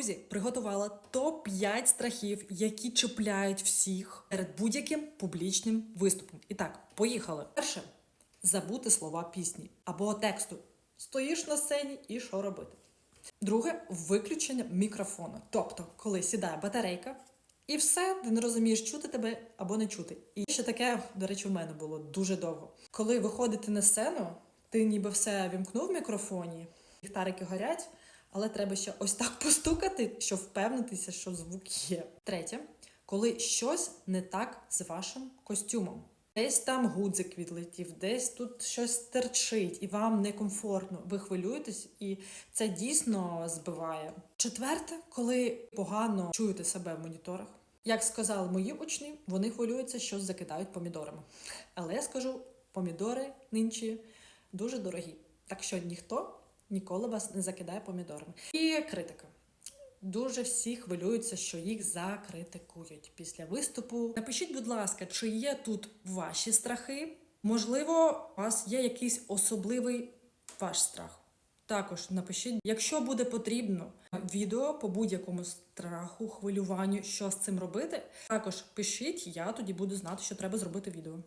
Друзі, приготувала топ-5 страхів, які чіпляють всіх перед будь-яким публічним виступом. І так, поїхали. Перше забути слова пісні або тексту. Стоїш на сцені і що робити? Друге виключення мікрофона. Тобто, коли сідає батарейка, і все, ти не розумієш, чути тебе або не чути. І ще таке, до речі, у мене було дуже довго. Коли виходити на сцену, ти ніби все вімкнув в мікрофоні, ліхтарики горять, але треба ще ось так постукати, щоб впевнитися, що звук є. Третє, коли щось не так з вашим костюмом. Десь там гудзик відлетів, десь тут щось терчить, і вам некомфортно. Ви хвилюєтесь, і це дійсно збиває. Четверте, коли погано чуєте себе в моніторах. Як сказали мої учні, вони хвилюються, що закидають помідорами. Але я скажу, помідори нинче дуже дорогі. Так що ніхто ніколи вас не закидає помідорами. І критика. Дуже всі хвилюються, що їх закритикують після виступу. Напишіть, будь ласка, чи є тут ваші страхи? Можливо, у вас є якийсь особливий ваш страх. Також напишіть, якщо буде потрібно відео по будь-якому страху, хвилюванню, що з цим робити. Також пишіть, я тоді буду знати, що треба зробити відео.